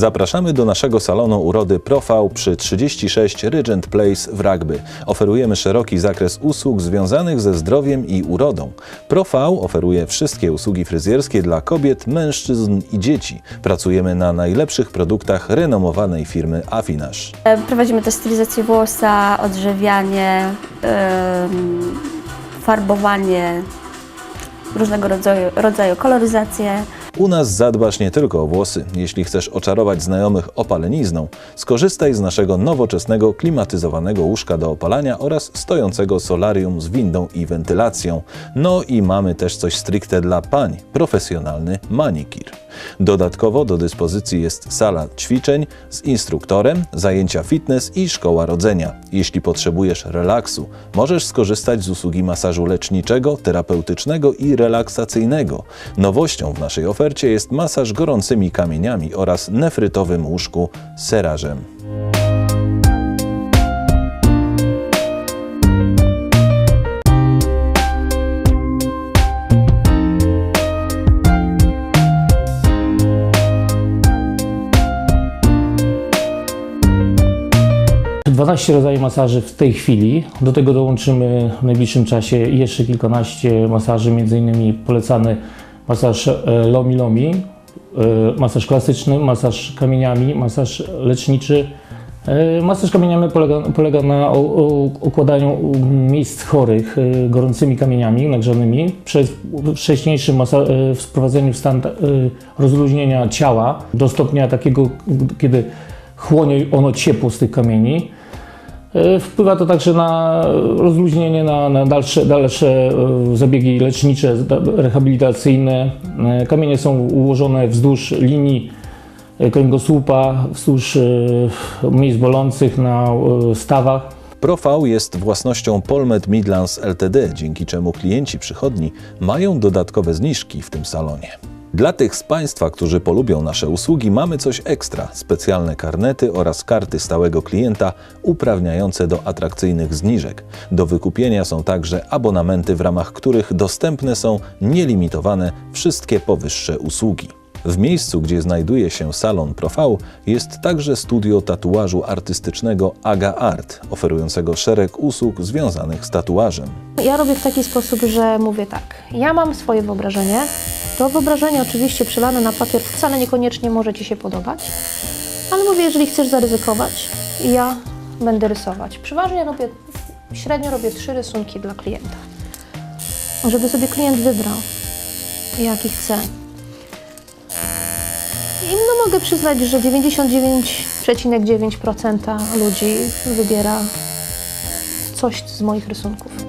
Zapraszamy do naszego salonu urody Profał przy 36 Regent Place w Rugby. Oferujemy szeroki zakres usług związanych ze zdrowiem i urodą. Profał oferuje wszystkie usługi fryzjerskie dla kobiet, mężczyzn i dzieci. Pracujemy na najlepszych produktach renomowanej firmy Afinash. E, Prowadzimy też stylizację włosa, odżywianie, farbowanie, różnego rodzaju, rodzaju. U nas zadbasz nie tylko o włosy. Jeśli chcesz oczarować znajomych opalenizną, skorzystaj z naszego nowoczesnego, klimatyzowanego łóżka do opalania oraz stojącego solarium z windą i wentylacją. No i mamy też coś stricte dla pań, profesjonalny manikir. Dodatkowo do dyspozycji jest sala ćwiczeń z instruktorem, zajęcia fitness i szkoła rodzenia. Jeśli potrzebujesz relaksu, możesz skorzystać z usługi masażu leczniczego, terapeutycznego i relaksacyjnego. Nowością w naszej ofercie jest masaż gorącymi kamieniami oraz nefrytowym łóżku serażem. 12 rodzajów masaży w tej chwili. Do tego dołączymy w najbliższym czasie jeszcze kilkanaście masaży, m.in. polecany masaż e, Lomi Lomi, e, masaż klasyczny, masaż kamieniami, masaż leczniczy. E, Masaż kamieniami polega, polega na układaniu miejsc chorych gorącymi kamieniami nagrzanymi przez wcześniejszym wprowadzeniu w stan rozluźnienia ciała do stopnia takiego, kiedy chłonie ono ciepło z tych kamieni. E, Wpływa to także na rozluźnienie, na, na dalsze, dalsze e, zabiegi lecznicze, rehabilitacyjne. E, Kamienie są ułożone wzdłuż linii kręgosłupa, wzdłuż miejsc bolących na stawach. Profał jest własnością Polmed Midlands Ltd, dzięki czemu klienci przychodni mają dodatkowe zniżki w tym salonie. Dla tych z Państwa, którzy polubią nasze usługi, mamy coś ekstra: specjalne karnety oraz karty stałego klienta uprawniające do atrakcyjnych zniżek. Do wykupienia są także abonamenty, w ramach których dostępne są nielimitowane wszystkie powyższe usługi. W miejscu, gdzie znajduje się salon Profał, jest także studio tatuażu artystycznego Aga Art, oferującego szereg usług związanych z tatuażem. Ja robię w taki sposób, że mówię tak. Ja mam swoje wyobrażenie. To wyobrażenie oczywiście przelane na papier wcale niekoniecznie może Ci się podobać, ale mówię, jeżeli chcesz zaryzykować, ja będę rysować. Przeważnie robię, średnio robię trzy rysunki dla klienta, żeby sobie klient wybrał, jaki chce. I no mogę przyznać, że 99,9% ludzi wybiera coś z moich rysunków.